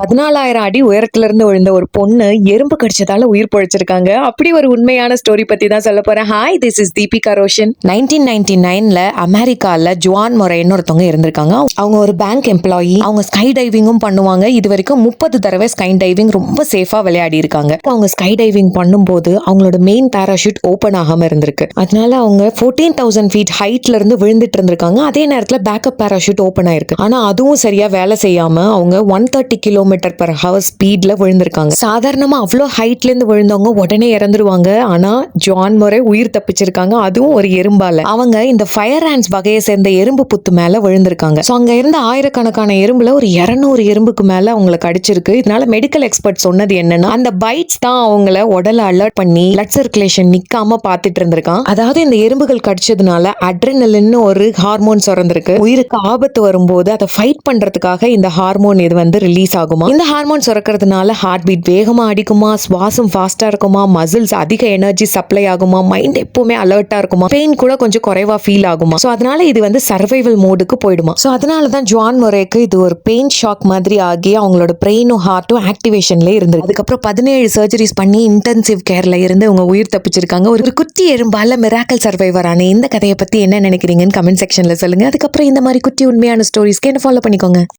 பதினாலாயிரம் அடி உயரத்துல இருந்து விழுந்த ஒரு பொண்ணு எறும்பு கடிச்சதால உயிர் பொழைச்சிருக்காங்க. அப்படி ஒரு உண்மையான ஸ்டோரி பத்தி தான் சொல்ல போறேன். Hi this is Deepika Roshan nineteen ninety நைன்ல அமெரிக்கால ஜுவான் மொரேன்னு ஒருத்தவங்க இருந்திருக்காங்க. அவங்க ஒரு பேங்க் எம்ப்ளாயி அவங்க ஸ்கை டைவிங்கும் பண்ணுவாங்க. இது வரைக்கும் முப்பது தடவை ஸ்கை டைவிங் ரொம்ப சேஃபா விளையாடி இருக்காங்க. அவங்க ஸ்கை டைவிங் பண்ணும்போது அவங்களோட மெயின் பேராஷூட் ஓபன் ஆகாம இருந்திருக்கு. அதனால அவங்க ஃபோர்டீன் தௌசண்ட் ஃபீட் ஹைட்ல இருந்து விழுந்துட்டு இருந்திருக்காங்க. அதே நேரத்துல பேக்கப் பேராஷூட் ஓபன் ஆயிருக்கு. ஆனா அதுவும் சரியா வேலை செய்யாம அவங்க one thirty kilo kilometre per hour ஸ்பீடில் விழுந்திருக்காங்க. சாதாரணமாக அவ்வளோ ஹைட்லேருந்து விழுந்தவங்க உடனே இறந்துருவாங்க. ஆனால் ஜான் முறை உயிர் தப்பிச்சிருக்காங்க. அதுவும் ஒரு எறும்பால. அவங்க இந்த ஃபயர் ஹேண்ட்ஸ் வகையை சேர்ந்த எறும்பு புத்து மேலே விழுந்திருக்காங்க. ஸோ அங்கே இருந்த ஆயிரக்கணக்கான எறும்புல ஒரு இரநூறு எறும்புக்கு மேலே அவங்களுக்கு அடிச்சிருக்கு இதனால மெடிக்கல் எக்ஸ்பர்ட் சொன்னது என்னன்னா அந்த பைட்ஸ் தான் அவங்கள உடலை அலர்ட் பண்ணி பிளட் சர்க்குலேஷன் நிக்காம பார்த்துட்டு இருந்திருக்கான். அதாவது இந்த எறும்புகள் கடிச்சதுனால அட்ரினலின்னு ஒரு ஹார்மோன் சுரந்திருக்கு. உயிருக்கு ஆபத்து வரும்போது அதை ஃபைட் பண்றதுக்காக இந்த ஹார்மோன் இது வந்து ரிலீஸ் ஆகும். இந்த ஹார்மோன் சுரக்கிறதுனால ஹார்ட் பீட் வேகமாக அடிக்குமா? சுவாசம் ஃபாஸ்ட்டாக இருக்குமா? மசில்ஸ் அதிக எனர்ஜி சப்ளை ஆகுமா? மைண்ட் எப்பவுமே அலர்ட்டாக இருக்குமா? பெயின் கூட கொஞ்சம் குறைவா ஃபீல் ஆகுமா? ஸோ அதனால இது வந்து சர்வைவல் மோடுக்கு போயிடுமா? ஸோ அதனால தான் ஜான் முறைக்கு இது ஒரு பெயின் ஷாக் மாதிரி ஆகி அவங்களோட பிரெயினும் ஹார்ட்டும் ஆக்டிவேஷன்ல இருந்தது அதுக்கப்புறம் பதினேழு சர்ஜரிஸ் பண்ணி இன்டென்சிவ் கேர்ல இருந்து அவங்க உயிர் தப்பிச்சிருக்காங்க. ஒரு ஒரு குட்டி எறும்பால மிராக்கல் சர்வைவர் ஆன இந்த கதையை பத்தி என்ன நினைக்கிறீங்கன்னு கமெண்ட் செக்ஷன்ல சொல்லுங்க. அதுக்கப்புறம் இந்த மாதிரி குட்டி உண்மையான ஸ்டோரிஸ்க்கு என்ன ஃபாலோ பண்ணிக்கோங்க.